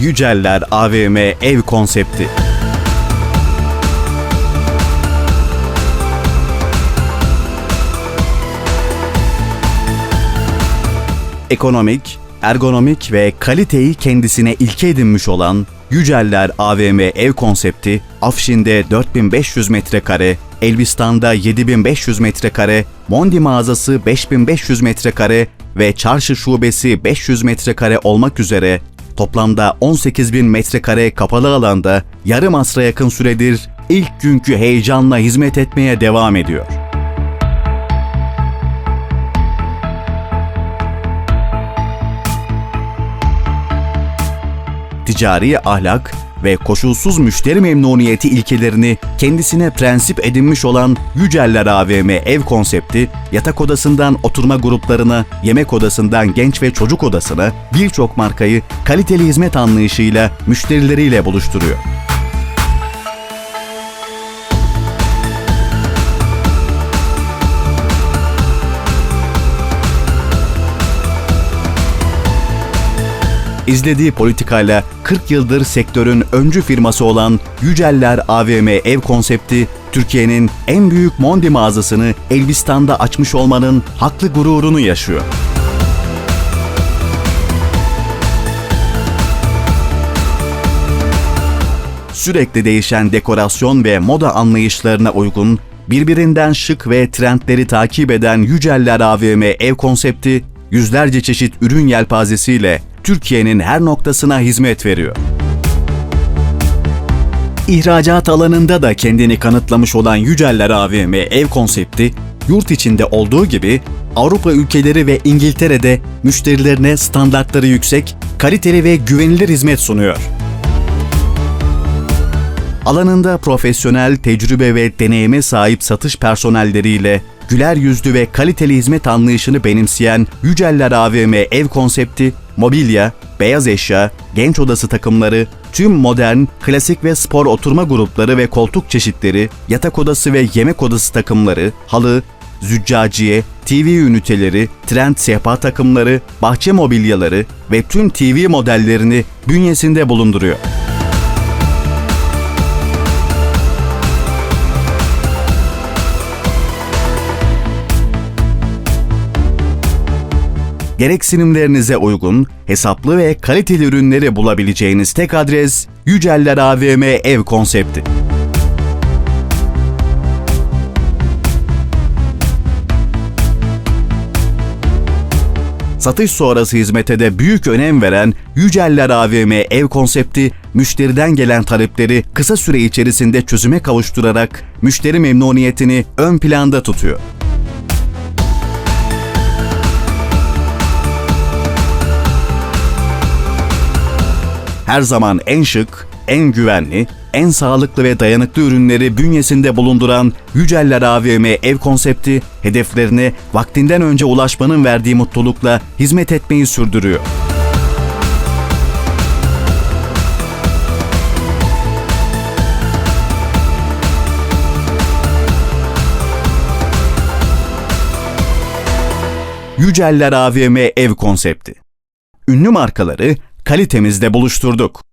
Yüceller AVM ev konsepti. Ekonomik, ergonomik ve kaliteyi kendisine ilke edinmiş olan Yüceller AVM ev konsepti, Afşin'de 4500 metrekare, Elbistan'da 7500 metrekare, Mondi mağazası 5500 metrekare ve çarşı şubesi 500 metrekare olmak üzere toplamda 18.000 metrekare kapalı alanda yarım asra yakın süredir ilk günkü heyecanla hizmet etmeye devam ediyor. ticari ahlak ve koşulsuz müşteri memnuniyeti ilkelerini kendisine prensip edinmiş olan Yüceller AVM ev konsepti, yatak odasından oturma gruplarına, yemek odasından genç ve çocuk odasına birçok markayı kaliteli hizmet anlayışıyla müşterileriyle buluşturuyor. İzlediği politikayla 40 yıldır sektörün öncü firması olan Yüceller AVM ev konsepti, Türkiye'nin en büyük Mondi mağazasını Elbistan'da açmış olmanın haklı gururunu yaşıyor. Sürekli değişen dekorasyon ve moda anlayışlarına uygun, birbirinden şık ve trendleri takip eden Yüceller AVM ev konsepti, yüzlerce çeşit ürün yelpazesiyle Türkiye'nin her noktasına hizmet veriyor. İhracat alanında da kendini kanıtlamış olan Yüceller AVM ev konsepti, yurt içinde olduğu gibi Avrupa ülkeleri ve İngiltere'de müşterilerine standartları yüksek, kaliteli ve güvenilir hizmet sunuyor. Alanında profesyonel tecrübe ve deneyime sahip satış personelleriyle güler yüzlü ve kaliteli hizmet anlayışını benimseyen Yüceller AVM ev konsepti, mobilya, beyaz eşya, genç odası takımları, tüm modern, klasik ve spor oturma grupları ve koltuk çeşitleri, yatak odası ve yemek odası takımları, halı, züccaciye, TV üniteleri, trend sehpa takımları, bahçe mobilyaları ve tüm TV modellerini bünyesinde bulunduruyor. Gereksinimlerinize uygun, hesaplı ve kaliteli ürünleri bulabileceğiniz tek adres Yüceller AVM ev konsepti. Satış sonrası hizmete de büyük önem veren Yüceller AVM ev konsepti, müşteriden gelen talepleri kısa süre içerisinde çözüme kavuşturarak müşteri memnuniyetini ön planda tutuyor. Her zaman en şık, en güvenli, en sağlıklı ve dayanıklı ürünleri bünyesinde bulunduran Yüceller AVM ev konsepti, hedeflerine vaktinden önce ulaşmanın verdiği mutlulukla hizmet etmeyi sürdürüyor. Yüceller AVM ev konsepti. Ünlü markaları kalitemizde buluşturduk.